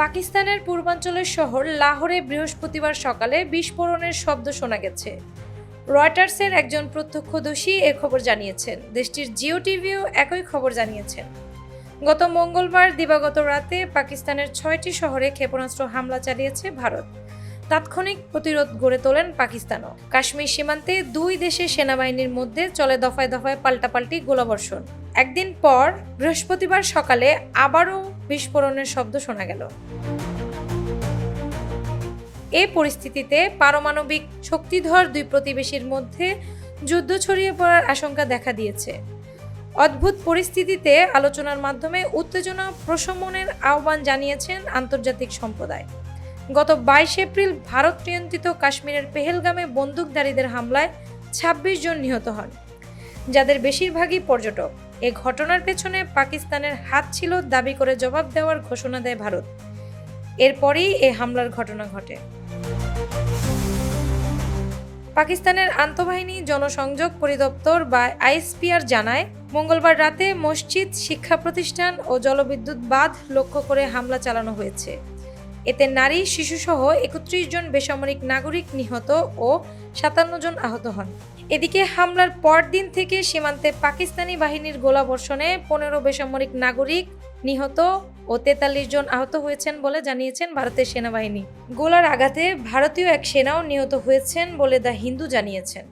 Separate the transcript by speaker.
Speaker 1: পাকিস্তানের পূর্বাঞ্চলের শহর লাহোরে বৃহস্পতিবার সকালে বিস্ফোরণের শব্দ শোনা গেছে। রয়টার্সের একজন প্রত্যক্ষদর্শী এ খবর জানিয়েছেন। দেশটির জিও টিভিও একই খবর জানিয়েছেন। গত মঙ্গলবার দিবাগত রাতে পাকিস্তানের ছয়টি শহরে ক্ষেপণাস্ত্র হামলা চালিয়েছে ভারত। তাৎক্ষণিক প্রতিরোধ গড়ে তোলেন পাকিস্তানও। কাশ্মীর সীমান্তে দুই দেশের সেনাবাহিনীর মধ্যে চলে দফায় দফায় পাল্টাপাল্টি গোলাবর্ষণ। একদিন পর বৃহস্পতিবার সকালে আবারও বিস্ফোরণের শব্দ শোনা গেল। এ পরিস্থিতিতে পারমাণবিক শক্তিধর দুই প্রতিবেশীর মধ্যে যুদ্ধ ছড়িয়ে পড়ার আশঙ্কা দেখা দিয়েছে। অদ্ভুত পরিস্থিতিতে আলোচনার মাধ্যমে উত্তেজনা প্রশমনের আহ্বান জানিয়েছেন আন্তর্জাতিক সম্প্রদায়। গত বাইশ এপ্রিল ভারত নিয়ন্ত্রিত কাশ্মীরের পেহেলগামে বন্দুকধারীদের হামলায় ২৬ জন নিহত হন, যাদের বেশিরভাগই পর্যটক। এ ঘটনার পেছনে পাকিস্তানের হাত ছিল দাবি করে জবাব দেওয়ার ঘোষণা দেয় ভারত। এরপরেই এ হামলার ঘটনা ঘটে। পাকিস্তানের আন্তঃবাহিনী জনসংযোগ পরিদপ্তর বা আইএসপিআর জানায়, মঙ্গলবার রাতে মসজিদ, শিক্ষা প্রতিষ্ঠান ও জলবিদ্যুৎ বাঁধ লক্ষ্য করে হামলা চালানো হয়েছে। এতে নারী, শিশুসহ একত্রিশ জন বেসামরিক নাগরিক নিহত ও সাতান্ন জন আহত হন। এদিকে হামলার পরদিন থেকে সীমান্তে পাকিস্তানি বাহিনীর গোলাবর্ষণে পনেরো বেসামরিক নাগরিক নিহত ও তেতাল্লিশ জন আহত হয়েছেন বলে জানিয়েছেন ভারতের সেনাবাহিনী। গোলার আঘাতে ভারতীয় এক সেনাও নিহত হয়েছেন বলে দ্য হিন্দু জানিয়েছেন।